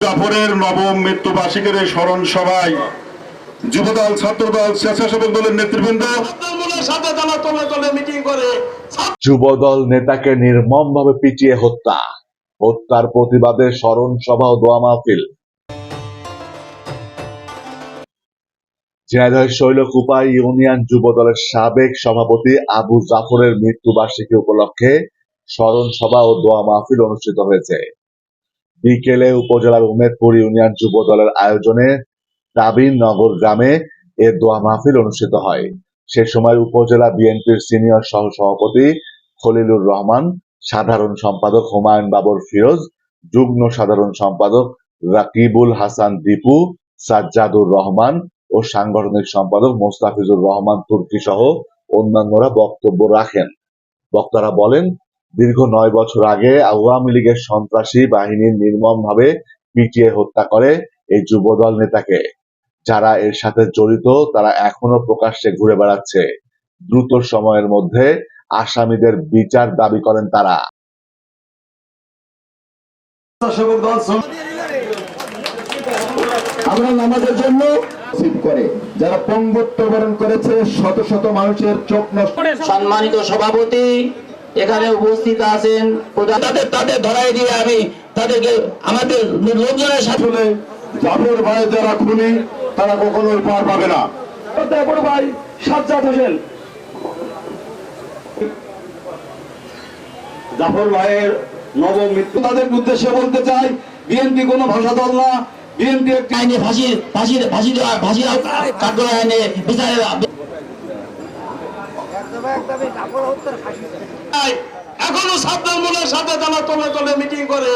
জাফরের নবম মৃত্যুবার্ষিকীর এই স্মরণ সভায় যুবদল, ছাত্রদল, স্বেচ্ছাসেবক দলের নেতৃবৃন্দ যুবদল নেতাকে নির্মমভাবে পিটিয়ে হত্যা। হত্যার প্রতিবাদে স্মরণ সভা ও দোয়া মাহফিল। ঝিনাইদহের শৈলকুপা ইউনিয়ন যুবদলের সাবেক সভাপতি আবু জাফরের মৃত্যুবার্ষিকী উপলক্ষে স্মরণ সভা ও দোয়া মাহফিল অনুষ্ঠিত হয়েছে। বিকেলে উপজেলার উমেদপুর ইউনিয়ন যুবদলের আয়োজনে দাবিন নগর গ্রামে এ দোয়া মাহফিল অনুষ্ঠিত হয়। সে সময় উপজেলা বিএনপির সিনিয়র সহ সভাপতি খলিলুর রহমান, সাধারণ সম্পাদক হুমায়ুন বাবর ফিরোজ, যুগ্ম সাধারণ সম্পাদক রাকিবুল হাসান দীপু, সাজ্জাদুর রহমান ও সাংগঠনিক সম্পাদক মোস্তাফিজুর রহমান তুর্কি সহ অন্যান্যরা বক্তব্য রাখেন। বক্তারা বলেন দীর্ঘ নয় বছর আগে আওয়ামী লীগের সন্ত্রাসী বাহিনীর নির্মমভাবে পিটিয়ে হত্যা করে এই যুবদল নেতাকে। যারা এর সাথে জড়িত তারা এখনও প্রকাশ্যে ঘুরে বেড়াচ্ছে। দ্রুত সময়ের মধ্যে আসামিদের বিচার দাবি করেন তারা। আমরা নামাজের জন্য করে যারা পঙ্গুত্ব বরণ করেছে শত শত মানুষের চোখ নষ্ট সম্মানিত সভাপতি এখানে উপস্থিত আছেন তাদের তাদের ধরাই দিয়ে আমি তাদেরকে আমাদের লোকজনের সাথে জাফর ভাই যারা খুনি তারা কখনোই পার পাবে না। বড় ভাই সাজ্জাদ হোসেন। জাফর ভাইয়ের নবম মৃত্যু। তাদের উদ্দেশ্যে বলতে চাই বিএনপি কোনো ভাষা দল না। বিএনপি একটি আইনে ফাঁসি ফাঁসি ফাঁসি দেওয়া ফাঁসি আইনে বিচারের এখনও সাবধান সাথে তারা তলে তলে মিটিং করে।